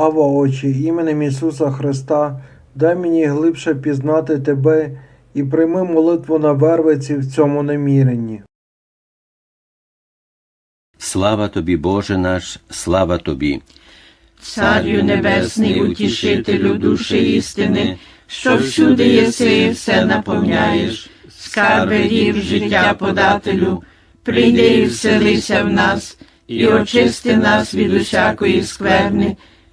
Ава, Отче, іменем Ісуса Христа, дай мені глибше пізнати Тебе і прийми молитву на вервиці в цьому наміренні. Слава тобі, Боже наш, слава тобі. Царю Небесний, утішителю душі істини, що всюди єси і все наповняєш, скарби рів життя подателю, прийди і вселися в нас, і очисти нас від усякої скверни,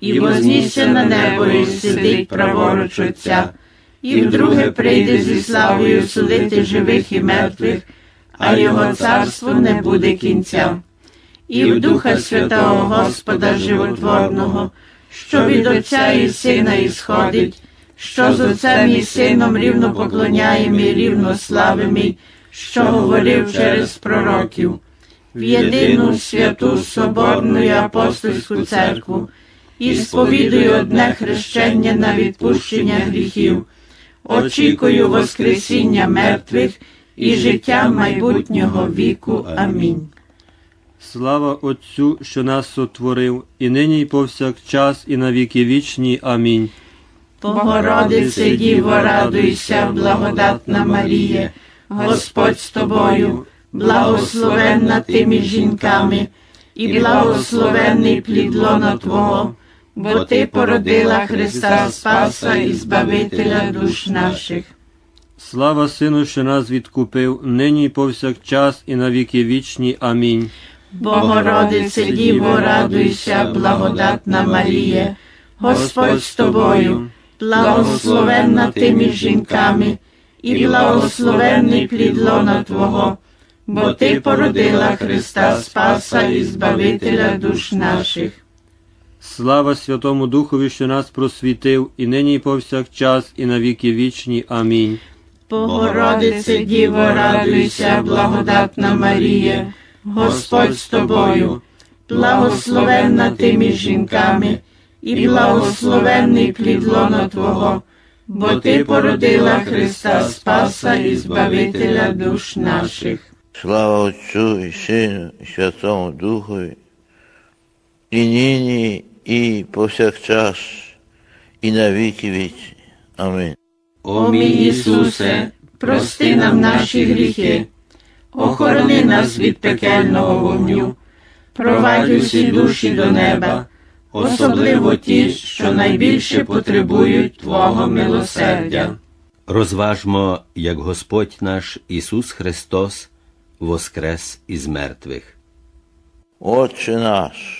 і вознісся на небо, і сидить праворуч Отця, і вдруге прийде зі славою судити живих і мертвих, а його царству не буде кінця. І в Духа Святого Господа Животворного, що від Отця і Сина ісходить, що з Отцем і Сином рівно поклоняємо і рівно славимо, що говорив через пророків, в єдину святу Соборну і апостольську церкву, і сповідую одне хрещення на відпущення гріхів, очікую Воскресіння мертвих і життя майбутнього віку. Амінь. Слава Отцю, що нас сотворив, і нині, і повсякчас, і на віки вічні. Амінь. Богородице Діво, радуйся, благодатна Марія, Господь з тобою, благословенна ти між жінками, і благословенний плід лона Твого, бо ти породила Христа Спаса і Збавителя душ наших. Слава Сину, що нас відкупив, нині, і повсякчас, і на віки вічні. Амінь. Богородице Діво, радуйся, благодатна Марія, Господь з тобою, благословенна ти між жінками, і благословенний плід лона Твого, бо ти породила Христа Спаса і Збавителя душ наших. Слава Святому Духові, що нас просвітив, і нині, і повсякчас, і на віки вічні. Амінь. Богородице Діво, радуйся, благодатна Марія, Господь з тобою, благословенна ти між жінками, і благословенний плід лона Твого, бо ти породила Христа Спаса і Збавителя душ наших. Слава Отцю і Сину, і Святому Духові, і нині, і повсякчас, і на віки вічні. Амінь. О мій Ісусе, прости нам наші гріхи, охорони нас від пекельного вогню, провадь усі душі до неба, особливо ті, що найбільше потребують Твого милосердя. Розважмо, як Господь наш Ісус Христос воскрес із мертвих. Отче наш,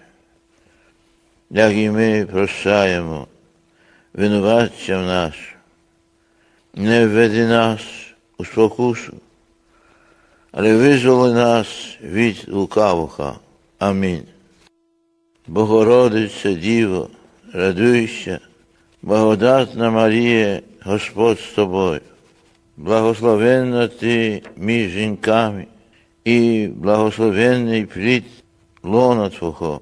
як і ми прощаємо винуватцям нашим. Не введи нас у спокусу, але визволи нас від лукавого. Амінь. Богородице Діво, радуйся, благодатна Марія, Господь з тобою, благословенна ти між жінками, і благословенний плід лона Твого,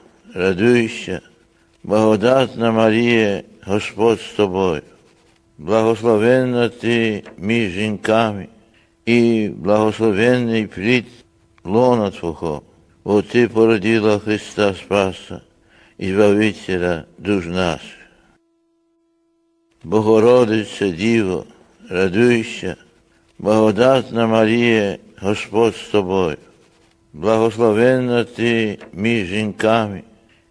радуйся, благодатна Марія, Господь з тобою, благословенна ти між жінками, і благословенний плід лона Твого, бо Ти породила Христа Спаса і Збавителя душ наших. Богородиця Діво, радуйся, благодатна Марія, Господь з тобою, благословенна ти між жінками,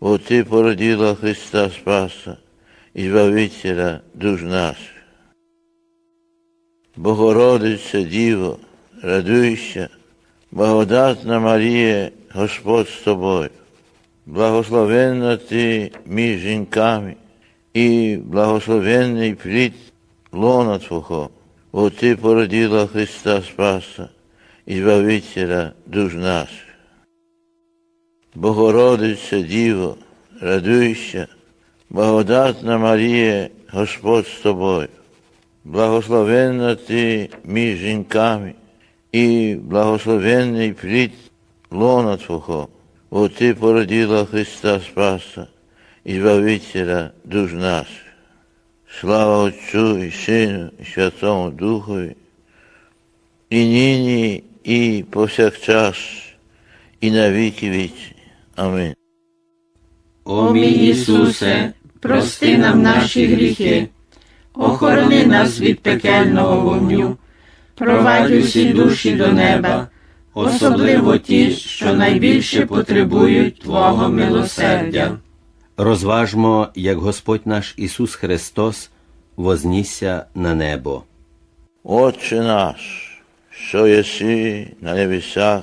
бо Ти породила Христа Спаса і душ наших. Богородиця Діво, радуйся, благодатна Марія, Господь з тобою, благословенна ти між жінками, і благословенний плід лона Твого, бо Ти породила Христа Спаса і душ наших. Богородиця Діво, радуйся, благодатна Марія, Господь з тобою, благословенна ти між жінками, і благословенний плід лона Твого, бо Ти породила Христа Спаса і Збавителя душ наших. Слава Отцю і Сину, і Святому Духові, і нині, і повсякчас, і на віки вічні. Амінь. О мій Ісусе, прости нам наші гріхи, охорони нас від пекельного вогню, провадь усі душі до неба, особливо ті, що найбільше потребують Твого милосердя. Розважмо, як Господь наш Ісус Христос вознісся на небо. Отче наш, що єси на небесах,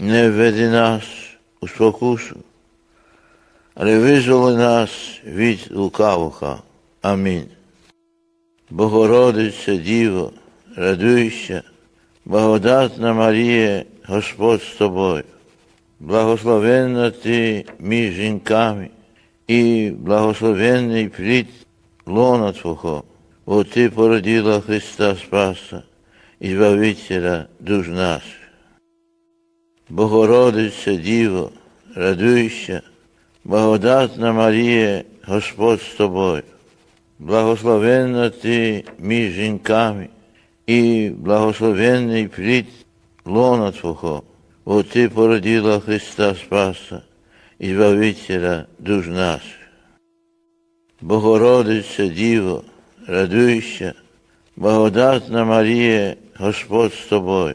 Не введи нас у спокусу, але визволи нас від лукавого. Амінь. Богородиця Діво, радуйся, благодатна Марія, Господь з тобою, благословенна ти між жінками, і благословенний плід лона Твого, бо Ти породила Христа Спаса і Збавителя душ наших. Богородиця Діво, радуйся, благодатна Марія, Господь з тобою, благословенна ти між жінками, і благословенний плід лона Твого, бо Ти породила Христа Спаса, і Збавителя душ наших. Богородиця Діво, радуйся, благодатна Марія, Господь з тобою,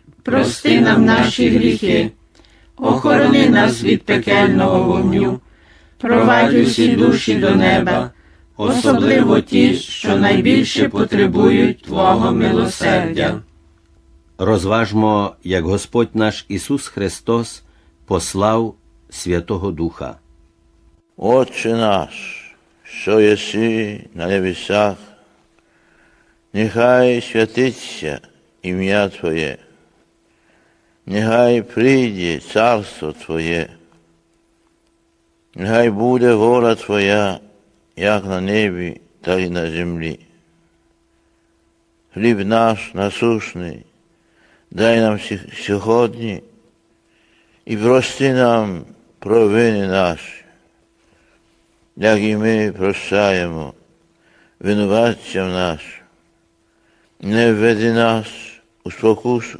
прости нам наші гріхи, охорони нас від пекельного вогню, провадь усі душі до неба, особливо ті, що найбільше потребують Твого милосердя. Розважмо, як Господь наш Ісус Христос послав Святого Духа. Отче наш, що єси на небесах, нехай святиться ім'я Твоє, нехай прийде царство Твоє, нехай буде воля Твоя, як на небі, так і на землі. Хліб наш насушний, дай нам сьогодні і прости нам провини наші, як і ми прощаємо винуватцям нашим. Не введи нас у спокусу,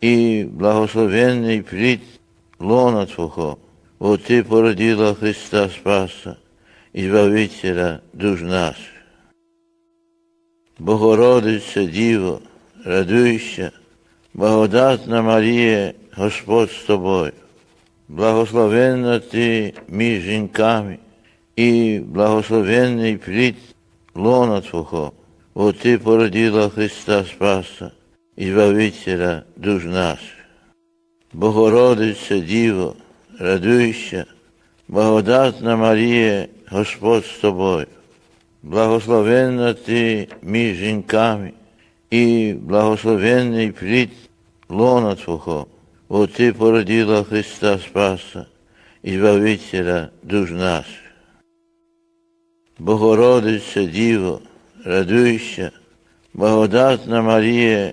і благословенний плід лона Твого, бо Ти породила Христа Спаса і Збавителя душ наших. Богородиця Діво, радуйся, благодатна Марія, Господь з тобою, благословенна ти між жінками, і благословенний плід лона Твого, бо Ти породила Христа Спаса і Збавителя душ наших. Богородиця Діво, радуйся, благодатна Марія, Господь з тобою, благословенна ти між жінками, і благословенний плід лона Твого, бо Ти породила Христа Спаса і Збавителя душ наших. Богородиця Діво, радуйся, благодатна Марія,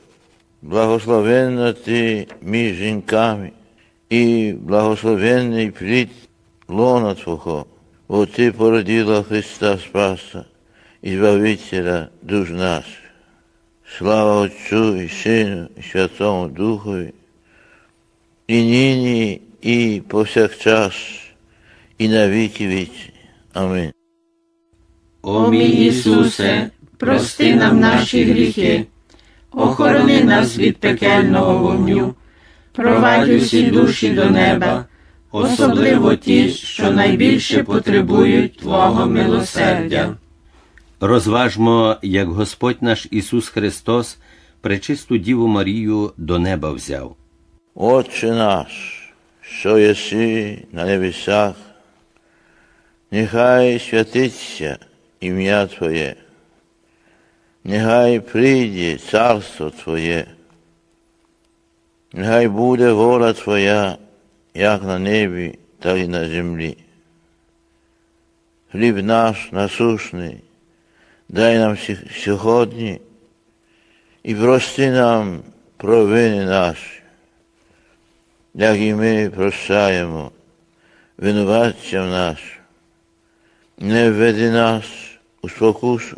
благословенна ти між жінками, і благословенний плід лона Твого, бо Ти породила Христа Спаса і Збавителя душ наших. Слава Отцю і Сину, і Святому Духові, і нині, і повсякчас, і на віки вічні. Амінь. О мій Ісусе, прости нам наші гріхи, охорони нас від пекельного вогню, провадь усі душі до неба, особливо ті, що найбільше потребують Твого милосердя. Розважмо, як Господь наш Ісус Христос пречисту Діву Марію до неба взяв. Отче наш, що єси на небесах, нехай святиться ім'я Твоє, нехай прийде царство Твоє, нехай буде воля Твоя, як на небі, так і на землі. Хліб наш насушний, дай нам сьогодні і прости нам провини наші, як і ми прощаємо винуватцям нашим. Не введи нас у спокусу,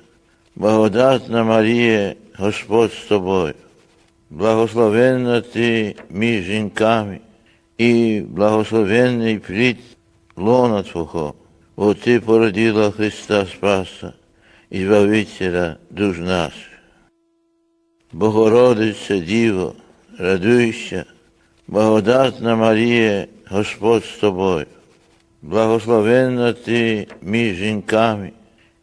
благодатна Марія, Господь з тобою, благословенна ти між жінками, і благословенний плід лона Твого, бо Ти породила Христа Спаса і Збавителя душ наших. Богородиця Діво, радуйся, благодатна Марія, Господь з тобою. Благословенна ти між жінками,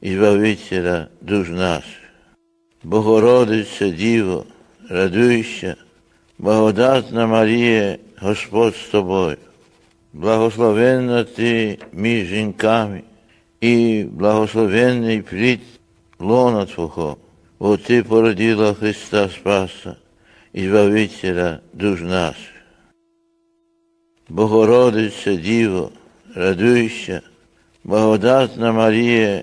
і Збавителя душ наших. Богородиця Діво, радуйся, благодатна Марія, Господь з тобою. Благословенна ти між жінками, і благословенний плід лона Твого, бо Ти породила Христа Спаса і душ наших. Богородиця Діво, радуйся, благодатна Марія,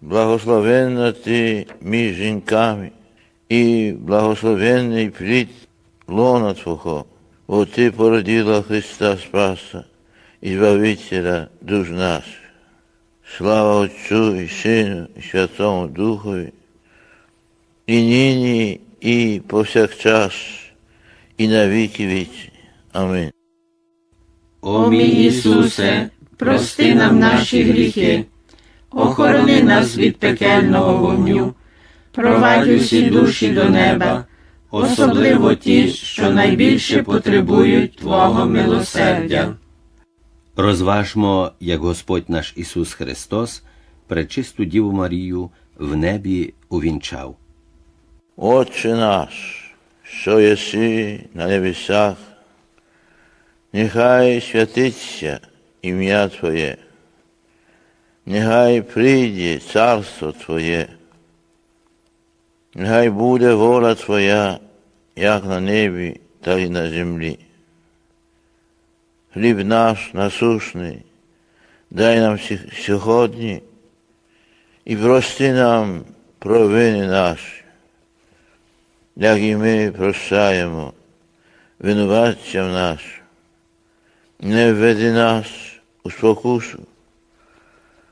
Благословенна ти між жінками, і благословенний плід лона Твого, бо Ти породила Христа Спаса і Збавителя душ наших. Слава Отцю і Сину, і Святому Духові, і нині, і повсякчас, і на віки вічні. Амінь. О мій Ісусе, прости нам наші гріхи, охорони нас від пекельного вогню, провадь усі душі до неба, особливо ті, що найбільше потребують Твого милосердя. Розважмо, як Господь наш Ісус Христос пречисту Діву Марію в небі увінчав. Отче наш, що єси на небесах, нехай святиться ім'я Твоє, нехай прийде царство Твоє, нехай буде воля Твоя, як на небі, так і на землі. Хліб наш насушний, дай нам сьогодні і прости нам провини наші, як і ми прощаємо винуватцям нашим. Не введи нас у спокусу,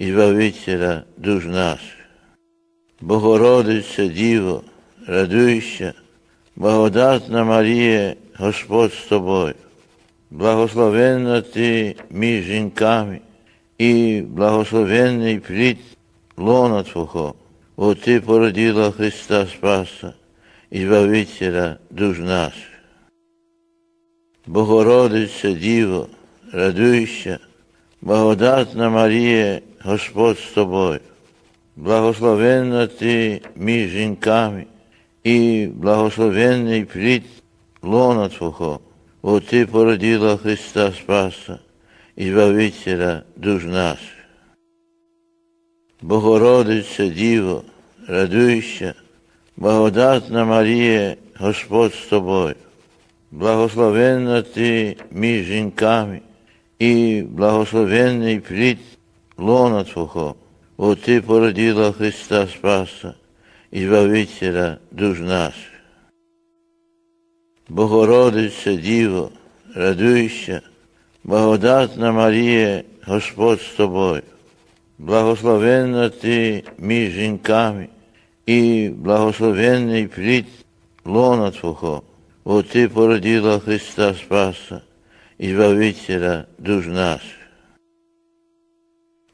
і Збавителя душ наших. Богородиця Діво, радуйся, благодатна Марія, Господь з тобою, благословенна ти між жінками, і благословенний плід лона Твого, бо Ти породила Христа Спаса і душ наших. Богородиця Діво, радуйся, благодатна Марія, Господь з тобою, благословенна ти між жінками, і благословенний плід лона Твого, бо Ти породила Христа Спаса і Збавителя душ наших. Богородиця Діво, радуйся, благодатна Марія, Господь з тобою, благословенна ти між жінками, і благословенний плід лона Твого, бо Ти породила Христа Спаса і Збавителя душ наших. Богородиця Діво, радуйся, благодатна Марія, Господь з тобою, благословенна ти між жінками, і благословенний плід лона Твого, бо Ти породила Христа Спаса і Збавителя душ наших.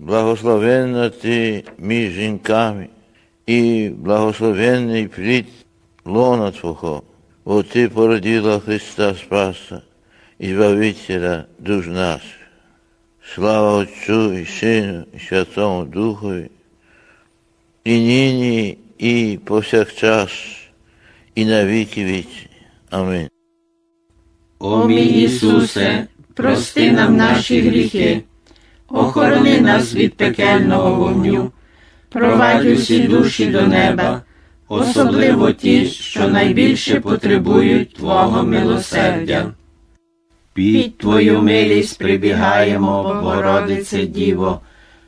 благословенна ти між жінками, і благословенний плід лона Твого, бо Ти породила Христа Спаса і Збавителя душ наших. Слава Отцю і Сину, і Святому Духові, і нині, і повсякчас, і на віки вічні. Амінь. О мій Ісусе, прости нам наші гріхи, охорони нас від пекельного вогню, провадь усі душі до неба, особливо ті, що найбільше потребують Твого милосердя. Під Твою милість прибігаємо, Богородице Діво,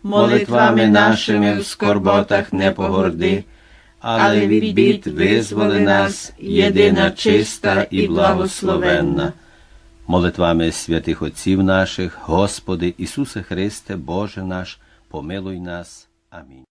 молитвами нашими в скорботах не погорди, але від бід визволи нас, єдина чиста і благословенна. Молитвами святих отців наших, Господи Ісусе Христе, Боже наш, помилуй нас. Амінь.